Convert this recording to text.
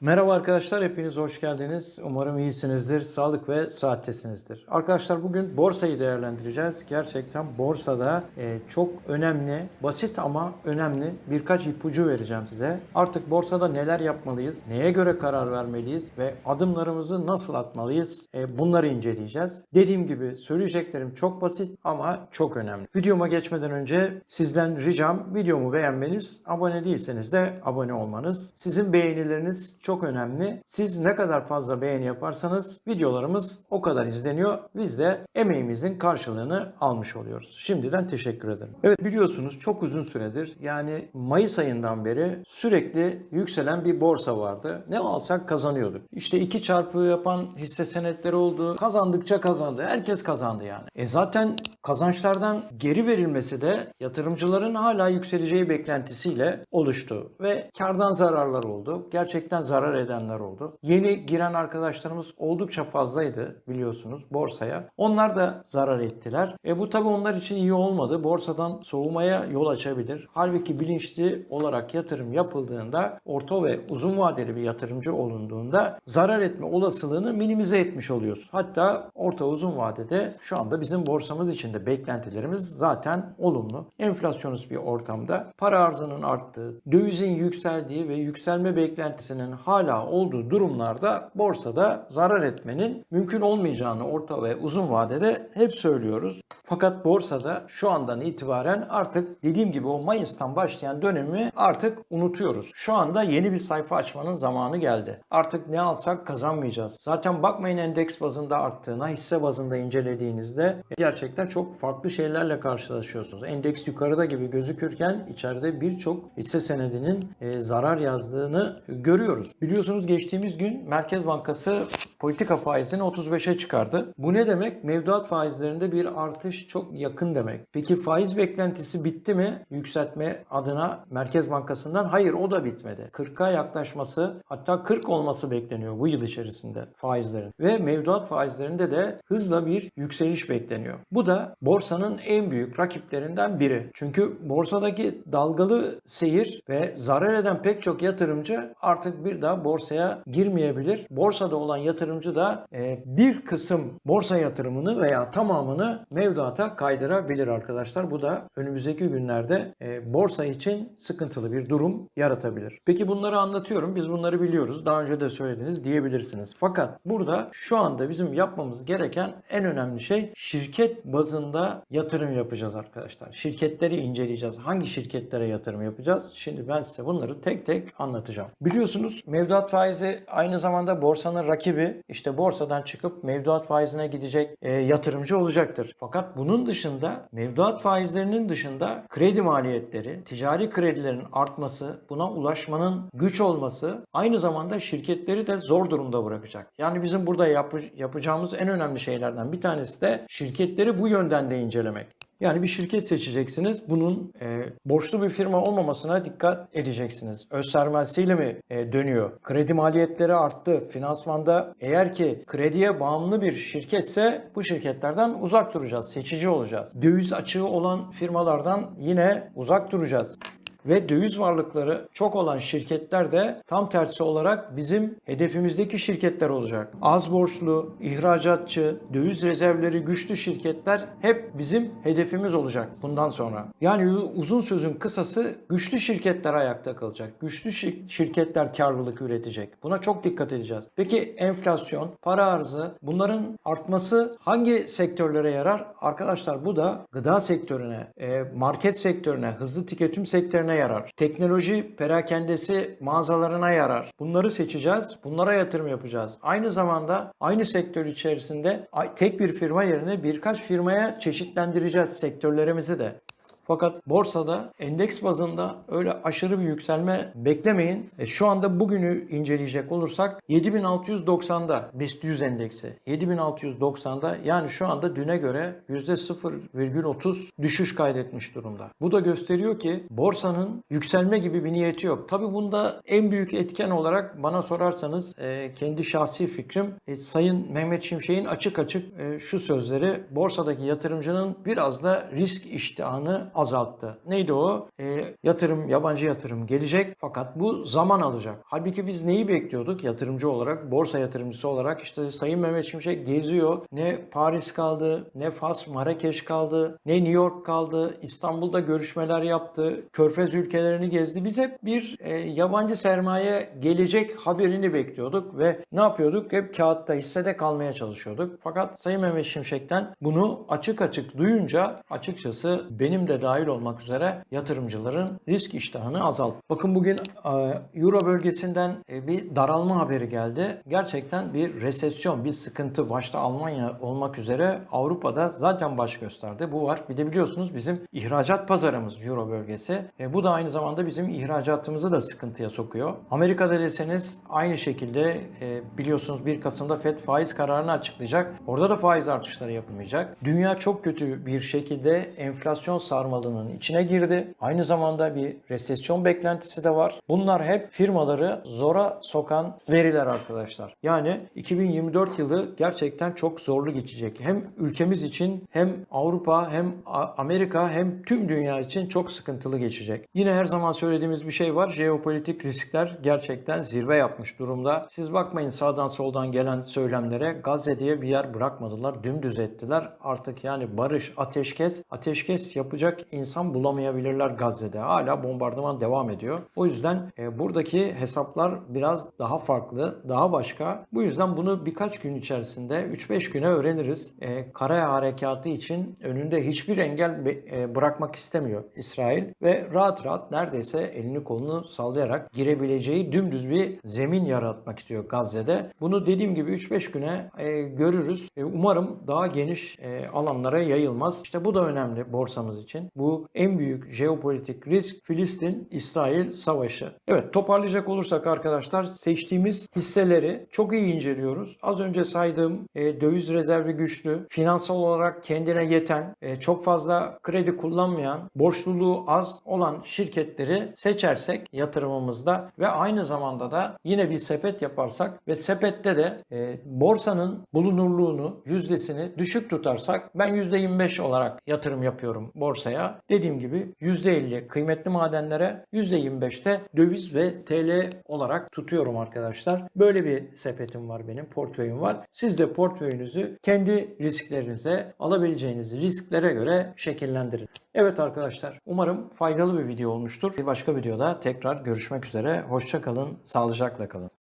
Merhaba arkadaşlar, hepiniz hoş geldiniz. Umarım iyisinizdir, sağlık ve saattesinizdir. Arkadaşlar bugün borsayı değerlendireceğiz. Gerçekten borsada e, çok önemli, basit ama önemli birkaç ipucu vereceğim size. Artık borsada neler yapmalıyız, neye göre karar vermeliyiz ve adımlarımızı nasıl atmalıyız e, bunları inceleyeceğiz. Dediğim gibi söyleyeceklerim çok basit ama çok önemli. Videoma geçmeden önce sizden ricam videomu beğenmeniz, abone değilseniz de abone olmanız. Sizin beğenileriniz çok önemli. Siz ne kadar fazla beğeni yaparsanız videolarımız o kadar izleniyor. Biz de emeğimizin karşılığını almış oluyoruz. Şimdiden teşekkür ederim. Evet biliyorsunuz çok uzun süredir yani Mayıs ayından beri sürekli yükselen bir borsa vardı. Ne alsak kazanıyorduk. İşte iki çarpı yapan hisse senetleri oldu. Kazandıkça kazandı. Herkes kazandı yani. E zaten kazançlardan geri verilmesi de yatırımcıların hala yükseleceği beklentisiyle oluştu ve kardan zararlar oldu. Gerçekten zarar edenler oldu. Yeni giren arkadaşlarımız oldukça fazlaydı biliyorsunuz borsaya. Onlar da zarar ettiler. E bu tabii onlar için iyi olmadı. Borsadan soğumaya yol açabilir. Halbuki bilinçli olarak yatırım yapıldığında orta ve uzun vadeli bir yatırımcı olunduğunda zarar etme olasılığını minimize etmiş oluyoruz. Hatta orta uzun vadede şu anda bizim borsamız içinde beklentilerimiz zaten olumlu. Enflasyonist bir ortamda para arzının arttığı, dövizin yükseldiği ve yükselme beklentisinin hala olduğu durumlarda borsada zarar etmenin mümkün olmayacağını orta ve uzun vadede hep söylüyoruz. Fakat borsada şu andan itibaren artık dediğim gibi o Mayıs'tan başlayan dönemi artık unutuyoruz. Şu anda yeni bir sayfa açmanın zamanı geldi. Artık ne alsak kazanmayacağız. Zaten bakmayın endeks bazında arttığına, hisse bazında incelediğinizde gerçekten çok farklı şeylerle karşılaşıyorsunuz. Endeks yukarıda gibi gözükürken içeride birçok hisse senedinin e, zarar yazdığını görüyoruz. Biliyorsunuz geçtiğimiz gün Merkez Bankası politika faizini 35'e çıkardı. Bu ne demek? Mevduat faizlerinde bir artış çok yakın demek. Peki faiz beklentisi bitti mi? Yükseltme adına Merkez Bankası'ndan hayır o da bitmedi. 40'a yaklaşması hatta 40 olması bekleniyor bu yıl içerisinde faizlerin. Ve mevduat faizlerinde de hızla bir yükseliş bekleniyor. Bu da borsanın en büyük rakiplerinden biri. Çünkü borsadaki dalgalı seyir ve zarar eden pek çok yatırımcı artık bir daha borsaya girmeyebilir. Borsada olan yatırımcı da e, bir kısım borsa yatırımını veya tamamını mevduata kaydırabilir arkadaşlar. Bu da önümüzdeki günlerde e, borsa için sıkıntılı bir durum yaratabilir. Peki bunları anlatıyorum. Biz bunları biliyoruz. Daha önce de söylediniz diyebilirsiniz. Fakat burada şu anda bizim yapmamız gereken en önemli şey şirket bazında yatırım yapacağız arkadaşlar. Şirketleri inceleyeceğiz. Hangi şirketlere yatırım yapacağız? Şimdi ben size bunları tek tek anlatacağım. Biliyorsunuz mevduat faizi aynı zamanda borsanın rakibi. İşte borsadan çıkıp mevduat faizine gidecek e, yatırımcı olacaktır. Fakat bunun dışında mevduat faizlerinin dışında kredi maliyetleri, ticari kredilerin artması, buna ulaşmanın güç olması aynı zamanda şirketleri de zor durumda bırakacak. Yani bizim burada yapı- yapacağımız en önemli şeylerden bir tanesi de şirketleri bu yönden de incelemek. Yani bir şirket seçeceksiniz. Bunun e, borçlu bir firma olmamasına dikkat edeceksiniz. Öz sermayesiyle mi e, dönüyor? Kredi maliyetleri arttı. Finansmanda eğer ki krediye bağımlı bir şirketse bu şirketlerden uzak duracağız. Seçici olacağız. Döviz açığı olan firmalardan yine uzak duracağız ve döviz varlıkları çok olan şirketler de tam tersi olarak bizim hedefimizdeki şirketler olacak. Az borçlu, ihracatçı, döviz rezervleri güçlü şirketler hep bizim hedefimiz olacak bundan sonra. Yani uzun sözün kısası güçlü şirketler ayakta kalacak. Güçlü şir- şirketler karlılık üretecek. Buna çok dikkat edeceğiz. Peki enflasyon, para arzı bunların artması hangi sektörlere yarar? Arkadaşlar bu da gıda sektörüne, e, market sektörüne, hızlı tüketim sektörüne yarar. Teknoloji perakendesi mağazalarına yarar. Bunları seçeceğiz. Bunlara yatırım yapacağız. Aynı zamanda aynı sektör içerisinde tek bir firma yerine birkaç firmaya çeşitlendireceğiz sektörlerimizi de. Fakat borsada endeks bazında öyle aşırı bir yükselme beklemeyin. E, şu anda bugünü inceleyecek olursak 7690'da BIST 100 endeksi. 7690'da yani şu anda düne göre %0,30 düşüş kaydetmiş durumda. Bu da gösteriyor ki borsanın yükselme gibi bir niyeti yok. Tabi bunda en büyük etken olarak bana sorarsanız e, kendi şahsi fikrim e, Sayın Mehmet Şimşek'in açık açık e, şu sözleri borsadaki yatırımcının biraz da risk iştahını azalttı. Neydi o? E, yatırım, yabancı yatırım gelecek fakat bu zaman alacak. Halbuki biz neyi bekliyorduk yatırımcı olarak, borsa yatırımcısı olarak? işte Sayın Mehmet Şimşek geziyor. Ne Paris kaldı, ne Fas, Marrakeş kaldı, ne New York kaldı. İstanbul'da görüşmeler yaptı. Körfez ülkelerini gezdi. Biz hep bir e, yabancı sermaye gelecek haberini bekliyorduk ve ne yapıyorduk? Hep kağıtta hissede kalmaya çalışıyorduk. Fakat Sayın Mehmet Şimşek'ten bunu açık açık duyunca açıkçası benim de dahil olmak üzere yatırımcıların risk iştahını azalttı. Bakın bugün e, Euro bölgesinden e, bir daralma haberi geldi. Gerçekten bir resesyon, bir sıkıntı başta Almanya olmak üzere Avrupa'da zaten baş gösterdi. Bu var. Bir de biliyorsunuz bizim ihracat pazarımız Euro bölgesi. E, bu da aynı zamanda bizim ihracatımızı da sıkıntıya sokuyor. Amerika'da deseniz aynı şekilde e, biliyorsunuz 1 Kasım'da FED faiz kararını açıklayacak. Orada da faiz artışları yapılmayacak. Dünya çok kötü bir şekilde enflasyon sarmalının içine girdi. Aynı zamanda bir resesyon beklentisi de var. Bunlar hep firmaları zora sokan veriler arkadaşlar. Yani 2024 yılı gerçekten çok zorlu geçecek. Hem ülkemiz için hem Avrupa hem Amerika hem tüm dünya için çok sıkıntılı geçecek. Yine her zaman söylediğimiz bir şey var. Jeopolitik riskler gerçekten zirve yapmış durumda. Siz bakmayın sağdan soldan gelen söylemlere Gazze diye bir yer bırakmadılar. Dümdüz ettiler. Artık yani barış, ateşkes, ateşkes yapacak insan bulamayabilirler Gazze'de. Hala bombardıman devam ediyor. O yüzden e, buradaki hesaplar biraz daha farklı, daha başka. Bu yüzden bunu birkaç gün içerisinde 3-5 güne öğreniriz. E, kara harekatı için önünde hiçbir engel e, bırakmak istemiyor İsrail ve rahat rahat neredeyse elini kolunu sallayarak girebileceği dümdüz bir zemin yaratmak istiyor Gazze'de. Bunu dediğim gibi 3-5 güne e, görürüz. E, umarım daha geniş e, alanlara yayılmaz. İşte bu da önemli borsamız için. Bu en büyük jeopolitik risk Filistin-İsrail savaşı. Evet toparlayacak olursak arkadaşlar seçtiğimiz hisseleri çok iyi inceliyoruz. Az önce saydığım e, döviz rezervi güçlü, finansal olarak kendine yeten, e, çok fazla kredi kullanmayan, borçluluğu az olan şirketleri seçersek yatırımımızda ve aynı zamanda da yine bir sepet yaparsak ve sepette de e, borsanın bulunurluğunu, yüzdesini düşük tutarsak ben %25 olarak yatırım yapıyorum borsaya. Dediğim gibi %50 kıymetli madenlere, %25'te döviz ve TL olarak tutuyorum arkadaşlar. Böyle bir sepetim var benim, portföyüm var. Siz de portföyünüzü kendi risklerinize, alabileceğiniz risklere göre şekillendirin. Evet arkadaşlar, umarım faydalı bir video olmuştur. Bir başka videoda tekrar görüşmek üzere. Hoşça kalın, sağlıcakla kalın.